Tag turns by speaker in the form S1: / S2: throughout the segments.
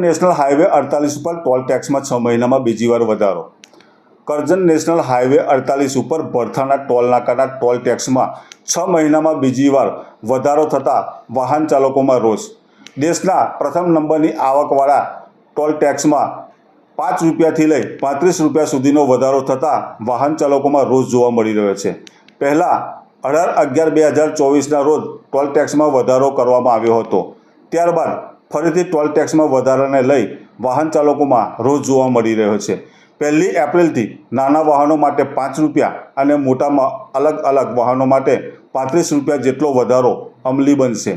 S1: National highway અડતાલીસ ઉપર toll ટેક્સમાં છ મહિનામાં બીજી વાર વધારો. કરજણ નેશનલ હાઈવે અડતાલીસ ઉપર ભરથાના ટોલ નાકાના ટોલ ટેક્સમાં છ મહિનામાં બીજી વાર વધારો થતાં વાહન ચાલકોમાં રોષ. દેશના પ્રથમ નંબરની આવકવાળા ટોલ ટેક્સમાં પાંચ રૂપિયાથી લઈ પાંત્રીસ રૂપિયા સુધીનો વધારો થતાં વાહન ચાલકોમાં રોષ જોવા મળી રહ્યો છે. પહેલાં અઢાર અગિયાર બે હજાર ચોવીસના રોજ ટોલ ટેક્સમાં વધારો કરવામાં આવ્યો હતો. ત્યારબાદ ફરીથી ટોલ ટેક્સમાં વધારાને લઈ વાહન ચાલકોમાં રોજ જોવા મળી રહ્યો છે. પહેલી એપ્રિલથી નાના વાહનો માટે પાંચ રૂપિયા અને મોટામાં અલગ અલગ વાહનો માટે પાંત્રીસ રૂપિયા જેટલો વધારો અમલી બનશે.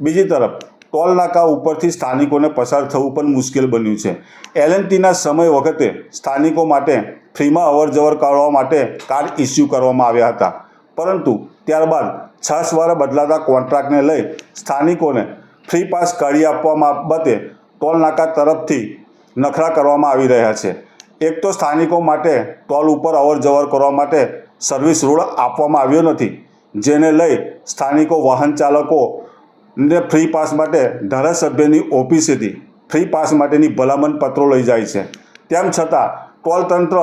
S1: બીજી તરફ, ટોલ નાકા ઉપરથી સ્થાનિકોને પસાર થવું પણ મુશ્કેલ બન્યું છે. એલએનટીના સમય વખતે સ્થાનિકો માટે ફ્રીમાં અવરજવર કરવા માટે કાર્ડ ઇસ્યુ કરવામાં આવ્યા હતા. પરંતુ ત્યારબાદ છ વારે બદલાતા કોન્ટ્રાક્ટને લઈ સ્થાનિકોને ફ્રી પાસ કાઢી આપવામાં બાબતે ટોલ નાકા તરફથી નખરા કરવામાં આવી રહ્યા છે. એક તો સ્થાનિકો માટે ટોલ ઉપર અવર જવર કરવા માટે સર્વિસ રોડ આપવામાં આવ્યો નથી, જેને લઈ સ્થાનિકો વાહન ચાલકોને ફ્રી પાસ માટે ધારાસભ્યની ઓફિસેથી ફ્રી પાસ માટેની ભલામણ પત્રો લઈ જાય છે. તેમ છતાં, ટોલ તંત્ર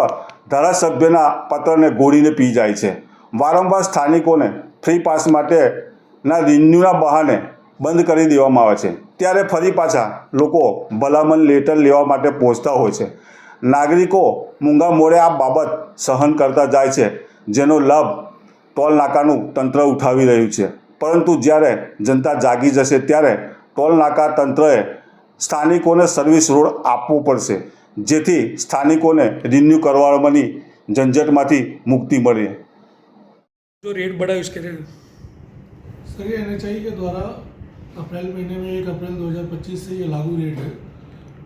S1: ધારાસભ્યના પત્રને ગોળીને પી જાય છે. વારંવાર સ્થાનિકોને ફ્રી પાસ માટેના રિન્યુના બહાને બંધ કરી દેવામાં આવે છે ત્યારે ફરી પાછા લોકો ભલામણ લેટર લેવા માટે પહોંચતા હોય છે નાગરિકો મૂંગા મોડે આ બાબત સહન કરતા જાય છે જેનો લાભ ટોલ નાકાનું તંત્ર ઉઠાવી રહ્યું છે પરંતુ જ્યારે જનતા જાગી જશે ત્યારે ટોલ નાકા તંત્રએ સ્થાનિકોને સર્વિસ રોડ આપવો પડશે જેથી સ્થાનિકોને રિન્યૂ કરવાની ઝંઝટમાંથી મુક્તિ મળે
S2: जो रेट बढ़ा है उसके लिए
S3: सर ये एन के द्वारा अप्रैल महीने में एक अप्रैल 2025 से ये लागू रेट है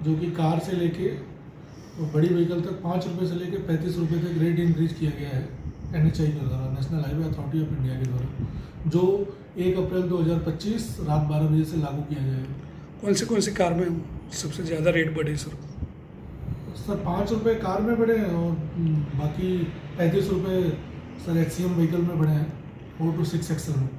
S3: जो कि कार से लेके तो बड़ी व्हीकल तक पाँच रुपये से लेके पैंतीस रुपये तक रेट इंक्रीज किया गया है एन एच आई के द्वारा National Highway Authority of India के द्वारा जो एक अप्रैल 2025 रात बारह बजे से लागू किया जाएगा
S2: कौन से कौन सी कार में सबसे ज़्यादा रेट बढ़े सर?
S3: सर पाँच रुपये कार में बढ़े हैं और बाकी पैंतीस रुपये सर एच व्हीकल में बढ़े हैं फोर टू सिक्स एक्सल में।